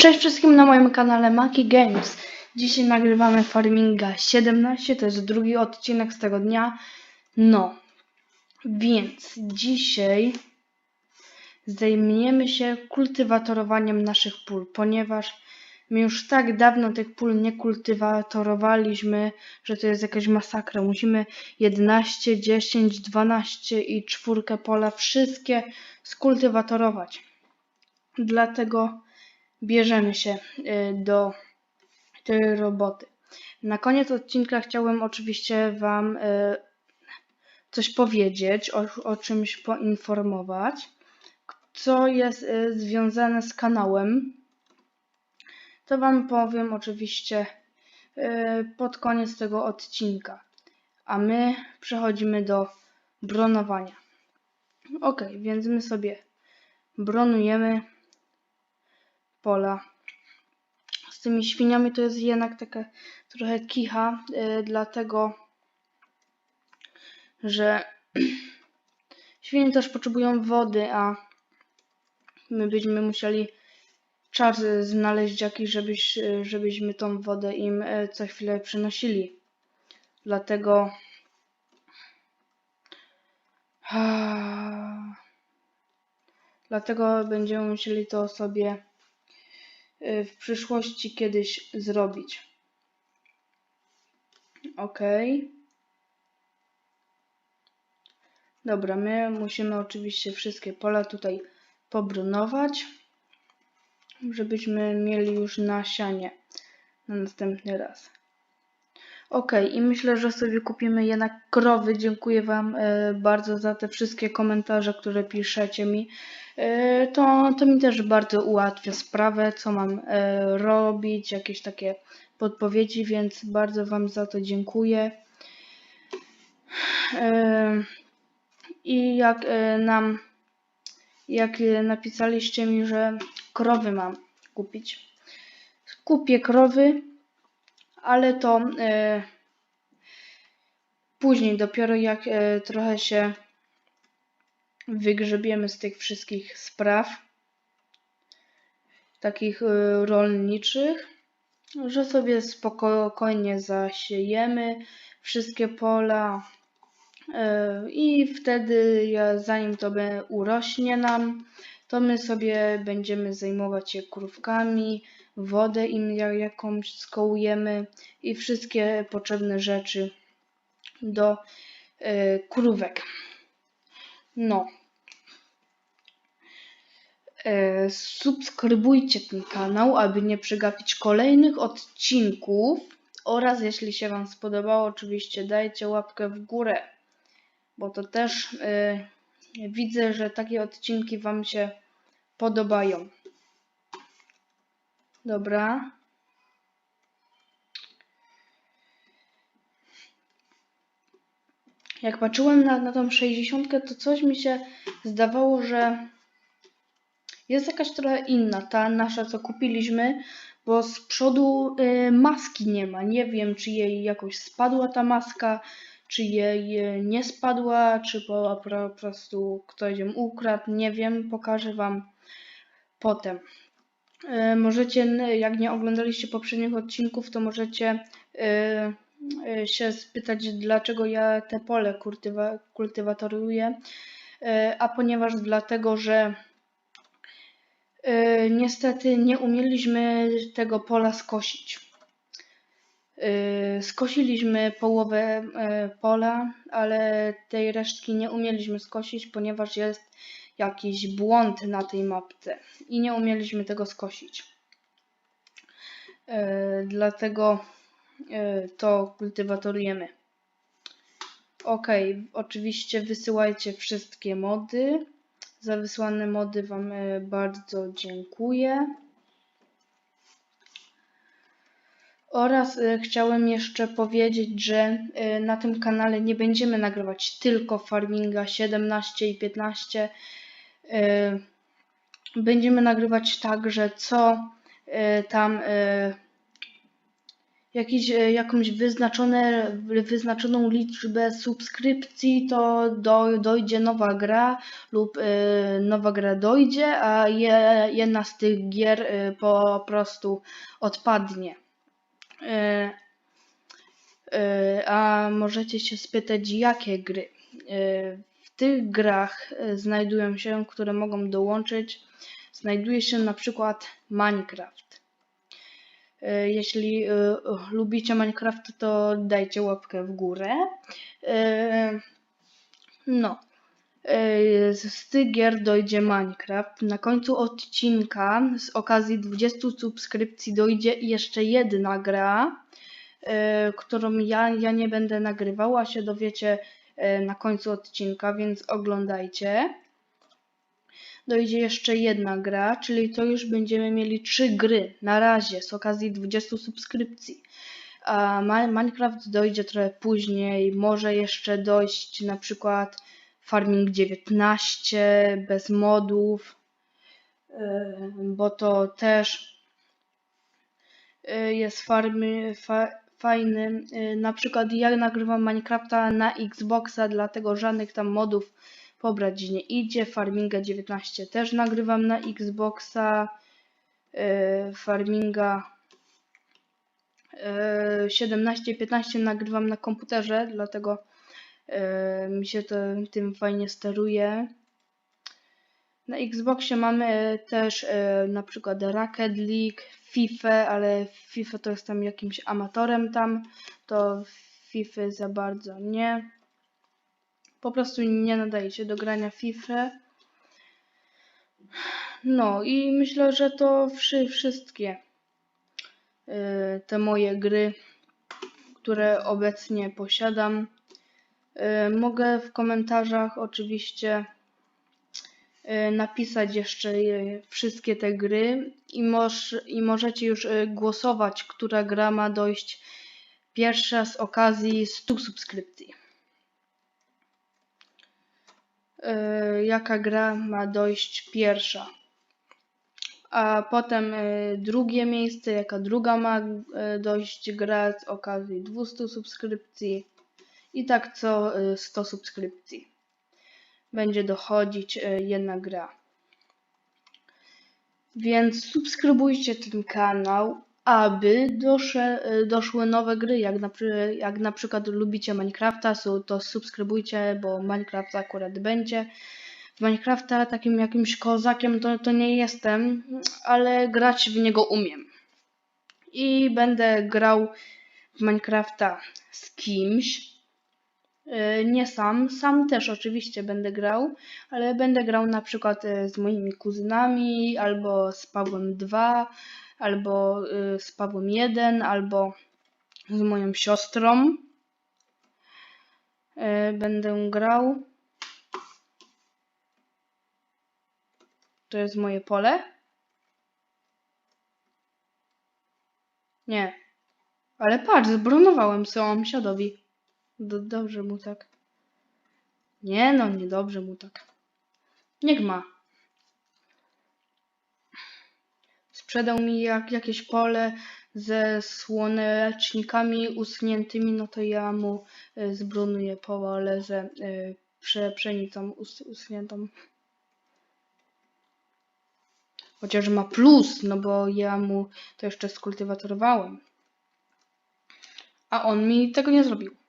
Cześć wszystkim na moim kanale Maki Games. Dzisiaj nagrywamy Farminga 17, to jest drugi odcinek z tego dnia. No, więc dzisiaj zajmiemy się kultywatorowaniem naszych pól, ponieważ my już tak dawno tych pól nie kultywatorowaliśmy, że to jest jakaś masakra. Musimy 11, 10, 12 i czwórkę pola wszystkie skultywatorować. Dlatego bierzemy się y, do tej roboty. Na koniec odcinka chciałem oczywiście Wam y, coś powiedzieć, o, o czymś poinformować, co jest y, związane z kanałem. To Wam powiem oczywiście pod koniec tego odcinka. A my przechodzimy do bronowania. Ok, więc my sobie bronujemy pola. Z tymi świniami to jest jednak taka trochę kicha, yy, dlatego że świnie też potrzebują wody, a my byśmy musieli czas znaleźć jakiś, żebyś, żebyśmy tą wodę im e, co chwilę przynosili. Dlatego dlatego będziemy musieli to sobie Y, w przyszłości kiedyś zrobić. Ok. Dobra, my musimy oczywiście wszystkie pola tutaj pobrunować, żebyśmy mieli już nasianie na następny raz. Ok, i myślę, że sobie kupimy jednak krowy. Dziękuję Wam e, bardzo za te wszystkie komentarze, które piszecie mi. E, to, to mi też bardzo ułatwia sprawę, co mam e, robić, jakieś takie podpowiedzi, więc bardzo Wam za to dziękuję. I jak nam, jak napisaliście mi, że krowy mam kupić. Kupię krowy ale to e, później dopiero jak e, trochę się wygrzebiemy z tych wszystkich spraw takich e, rolniczych, że sobie spokojnie zasiejemy wszystkie pola i wtedy zanim to urośnie nam, to my sobie będziemy zajmować się krówkami, wodę im jakąś skołujemy i wszystkie potrzebne rzeczy do y, krówek. No. Y, subskrybujcie ten kanał, aby nie przegapić kolejnych odcinków oraz jeśli się Wam spodobało, oczywiście dajcie łapkę w górę, bo to też y, widzę, że takie odcinki Wam się podobają. Dobra. Jak patrzyłem na, na tą 60, to coś mi się zdawało, że jest jakaś trochę inna, ta nasza, co kupiliśmy, bo z przodu y, maski nie ma. Nie wiem, czy jej jakoś spadła ta maska, czy jej y, nie spadła, czy po, po prostu ktoś ją ukradł. Nie wiem, pokażę Wam potem. E, możecie, jak nie oglądaliście poprzednich odcinków, to możecie e, e, się spytać, dlaczego ja te pole kultywa, kultywatoruję. A ponieważ dlatego, że niestety nie umieliśmy tego pola skosić. Skosiliśmy połowę pola, ale tej resztki nie umieliśmy skosić, ponieważ jest jakiś błąd na tej mapce i nie umieliśmy tego skosić. E, dlatego e, to kultywatorujemy. Ok, oczywiście wysyłajcie wszystkie mody. Za wysłane mody Wam e, bardzo dziękuję. Oraz chciałem jeszcze powiedzieć, że na tym kanale nie będziemy nagrywać tylko farminga 17 i 15, Y, będziemy nagrywać także co y, tam y, jakiś, jakąś wyznaczone, wyznaczoną liczbę subskrypcji, to do, dojdzie nowa gra lub nowa gra dojdzie, a je, jedna z tych gier po prostu odpadnie. A możecie się spytać, jakie gry? Tych grach e, znajdują się, które mogą dołączyć, znajduje się na przykład Minecraft. E, Jeśli e, lubicie Minecraft, to dajcie łapkę w górę. No. Z tych gier dojdzie Minecraft. Na końcu odcinka z okazji 20 subskrypcji dojdzie jeszcze jedna gra, którą ja, ja nie będę nagrywała, się dowiecie na końcu odcinka, więc oglądajcie. Dojdzie jeszcze jedna gra, czyli to już będziemy mieli trzy gry na razie z okazji 20 subskrypcji. A Minecraft dojdzie trochę później, może jeszcze dojść na przykład Farming 19 bez modów, yy, bo to też yy, jest farmy, fa, fajny. Yy, Na przykład ja nagrywam Minecrafta na Xboxa, dlatego żadnych tam modów pobrać nie idzie. Farminga 19 też nagrywam na Xboxa. Yy, Farminga yy, 17 i 15 nagrywam na komputerze, dlatego mi się to tym fajnie steruje. Na Xboxie mamy też na przykład Rocket League, FIFA, ale FIFA to jestem jakimś amatorem tam, to FIFA za bardzo nie. Po prostu nie nadaje się do grania FIFA. No i myślę, że to wszy, wszystkie yy, te moje gry, które obecnie posiadam. Yy, Mogę w komentarzach oczywiście napisać jeszcze je- wszystkie te gry i, moż, i możecie już yy, głosować, która gra ma dojść pierwsza z okazji 100 subskrypcji. Jaka gra ma dojść pierwsza? A potem y, drugie miejsce, jaka druga ma y, dojść gra z okazji 200 subskrypcji i tak co y, 100 subskrypcji będzie dochodzić y, jedna gra. Więc subskrybujcie ten kanał, aby dosze, y, doszły nowe gry. Jak na, jak na przykład lubicie Minecrafta, to subskrybujcie, bo Minecraft akurat będzie. W Minecrafta takim jakimś kozakiem to, to nie jestem, ale grać w niego umiem. I będę grał w Minecrafta z kimś. Yy, Nie sam, sam też oczywiście będę grał, ale będę grał na przykład yy, z moimi kuzynami, albo z Pawłem 2, albo yy, z Pawłem 1, albo z moją siostrą. Będę grał. To jest moje pole? Nie. Ale patrz, zbronowałem sąsiadowi. Do, dobrze mu tak. Nie no, niedobrze mu tak. Niech ma. Sprzedał mi jak, jakieś pole ze słonecznikami uschniętymi, no to ja mu y, zbrunuję pole ze y, prze, pszenicą us, uschniętą. Chociaż ma plus, no bo ja mu to jeszcze skultywatorowałem. A on mi tego nie zrobił.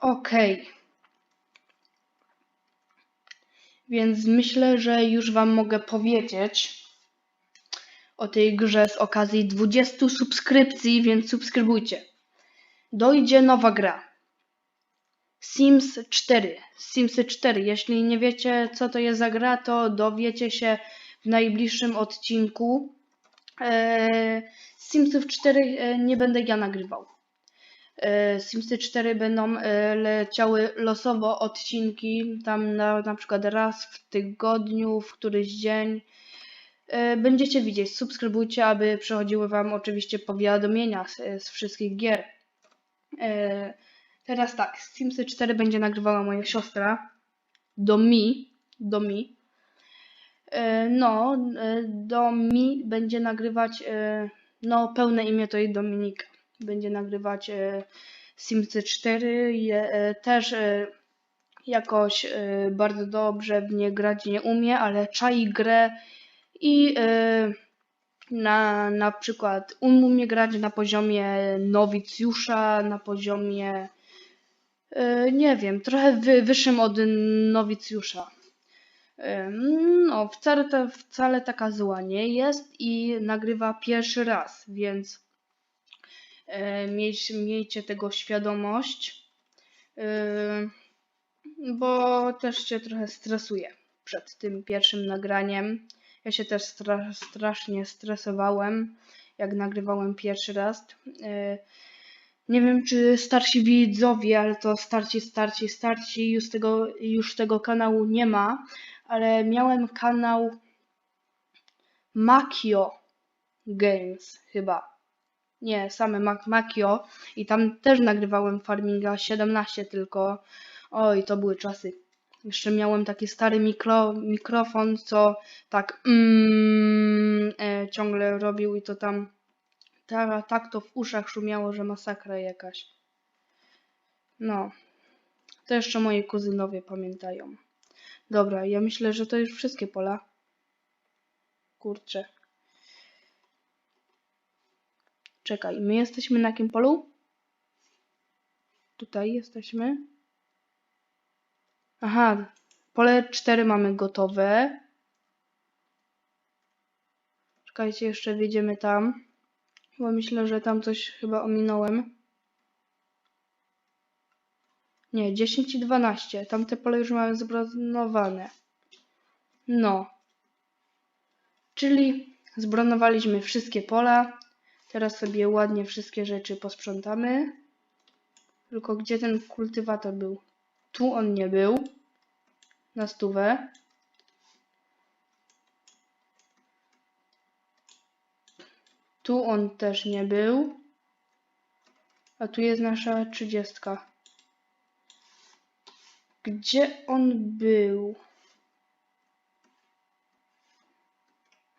Okej. Więc myślę, że już Wam mogę powiedzieć o tej grze z okazji 20 subskrypcji, więc subskrybujcie. Dojdzie nowa gra. Sims 4. Simsy 4. Jeśli nie wiecie, co to jest za gra, to dowiecie się w najbliższym odcinku. Eee, Simsów 4 e, nie będę ja nagrywał. E, Simsy 4 będą e, leciały losowo odcinki, tam na, na przykład raz w tygodniu, w któryś dzień. E, Będziecie widzieć, subskrybujcie, aby przechodziły Wam oczywiście powiadomienia z, z wszystkich gier. Teraz tak, Simsy 4 będzie nagrywała moja siostra do mi, do mi. No, do mi będzie nagrywać No, pełne imię to jest Dominika. Będzie nagrywać e, Simsy 4. Je, e, też e, jakoś bardzo dobrze w nie grać nie umie, ale czai grę i na, na przykład umie grać na poziomie nowicjusza, na poziomie nie wiem, trochę wy, wyższym od nowicjusza. No, wcale, wcale taka zła nie jest i nagrywa pierwszy raz, więc e, mieć, miejcie tego świadomość, e, bo też się trochę stresuję przed tym pierwszym nagraniem. Ja się też stra strasznie stresowałem, jak nagrywałem pierwszy raz. E, Nie wiem, czy starsi widzowie, ale to starci, starci, starci, już tego, już tego kanału nie ma, ale miałem kanał Makio Games chyba. Nie, same Mac Makio i tam też nagrywałem Farminga 17 tylko. Oj, to były czasy. Jeszcze miałem taki stary mikro, mikrofon, co tak mm, e, ciągle robił i to tam ta, tak to w uszach szumiało, że masakra jakaś. No, to jeszcze moi kuzynowie pamiętają. Dobra, ja myślę, że to już wszystkie pola. Kurczę. Czekaj, my jesteśmy na jakim polu? Tutaj jesteśmy. Aha, pole 4 mamy gotowe. Czekajcie, jeszcze wjedziemy tam. Bo myślę, że tam coś chyba ominąłem. Nie, 10 i 12. Tamte pole już mamy zbronowane. No. Czyli zbronowaliśmy wszystkie pola. Teraz sobie ładnie wszystkie rzeczy posprzątamy. Tylko gdzie ten kultywator był? Tu on nie był. Na stówę. Tu on też nie był. A tu jest nasza trzydziestka. Gdzie on był?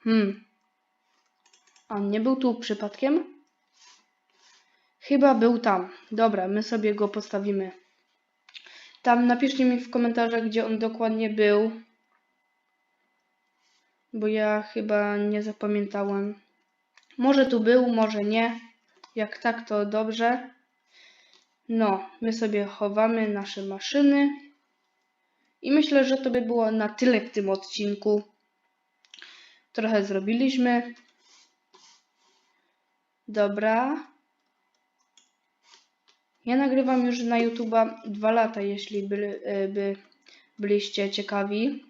Hmm. On nie był tu przypadkiem? Chyba był tam. Dobra, my sobie go postawimy. Tam napiszcie mi w komentarzach, gdzie on dokładnie był. Bo ja chyba nie zapamiętałem. Może tu był, może nie. Jak tak, to dobrze. No, my sobie chowamy nasze maszyny. I myślę, że to by było na tyle w tym odcinku. Trochę zrobiliśmy. Dobra. Ja nagrywam już na YouTube'a dwa lata, jeśli by, e, by byliście ciekawi.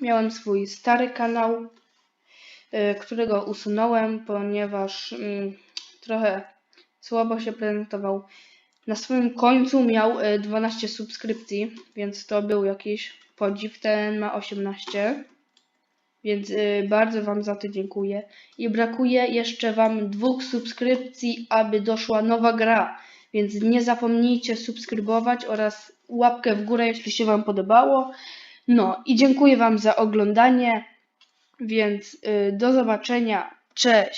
Miałem swój stary kanał, e, którego usunąłem, ponieważ mm, trochę słabo się prezentował. Na swoim końcu miał e, 12 subskrypcji, więc to był jakiś podziw. Ten ma 18, więc e, bardzo Wam za to dziękuję. I brakuje jeszcze Wam dwóch subskrypcji, aby doszła nowa gra. Więc nie zapomnijcie subskrybować oraz łapkę w górę, jeśli się Wam podobało. No i dziękuję Wam za oglądanie. Więc y, do zobaczenia. Cześć.